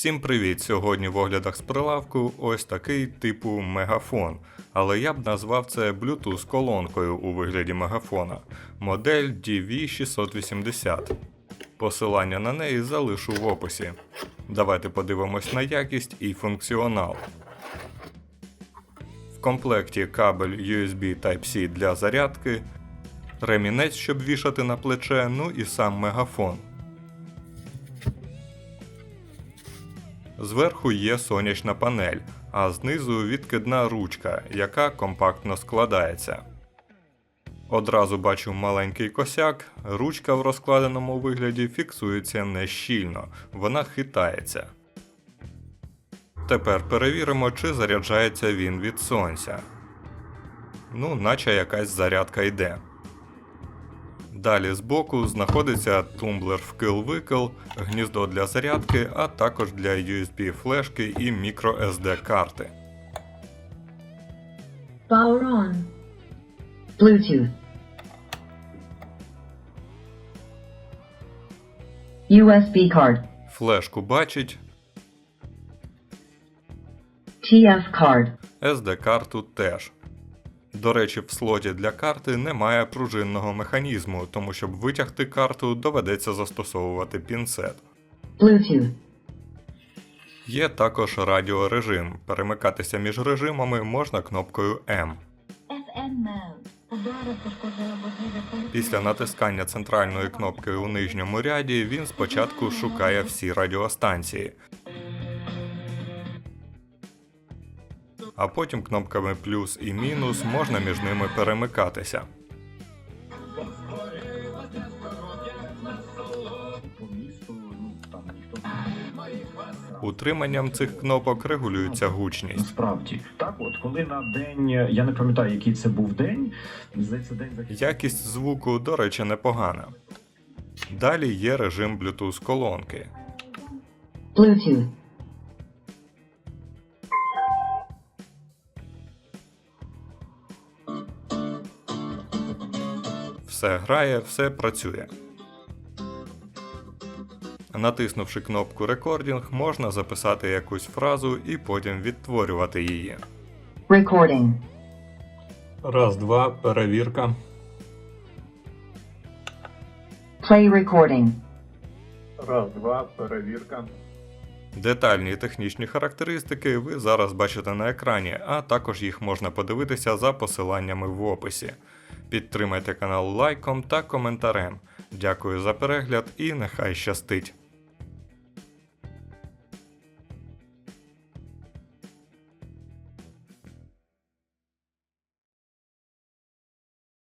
Всім привіт! Сьогодні в оглядах з прилавку ось такий типу мегафон. Але я б назвав це Bluetooth колонкою у вигляді мегафона. Модель DV680. Посилання на неї залишу в описі. Давайте подивимось на якість і функціонал. В комплекті кабель USB Type-C для зарядки, ремінець, щоб вішати на плече, ну і сам мегафон. Зверху є сонячна панель, а знизу відкидна ручка, яка компактно складається. Одразу бачу маленький косяк, ручка в розкладеному вигляді фіксується нещільно, вона хитається. Тепер перевіримо, чи заряджається він від сонця. Ну, наче якась зарядка йде. Далі збоку знаходиться тумблер вкил-викил, гніздо для зарядки, а також для USB флешки і microSD карти. Power on. Bluetooth. USB card. Флешку бачить, TF card. SD-карту теж. До речі, в слоті для карти немає пружинного механізму, тому щоб витягти карту доведеться застосовувати пінцет. Bluetooth. Є також радіорежим. Перемикатися між режимами можна кнопкою M. Будівлю Після натискання центральної кнопки у нижньому ряді він спочатку шукає всі радіостанції. А потім кнопками плюс і мінус можна між ними перемикатися. Утриманням цих кнопок регулюється гучність. насправді. Так, от коли на день, я не пам'ятаю, який це був день. Здається, день. Якість звуку, до речі, непогана. Далі є режим Bluetooth колонки. Bluetooth. Все грає, все працює. Натиснувши кнопку Recording, можна записати якусь фразу і потім відтворювати її. Recording. Раз, два, перевірка. Play recording. Раз, два, перевірка. Детальні технічні характеристики ви зараз бачите на екрані, а також їх можна подивитися за посиланнями в описі. Підтримайте канал лайком та коментарем. Дякую за перегляд і нехай щастить!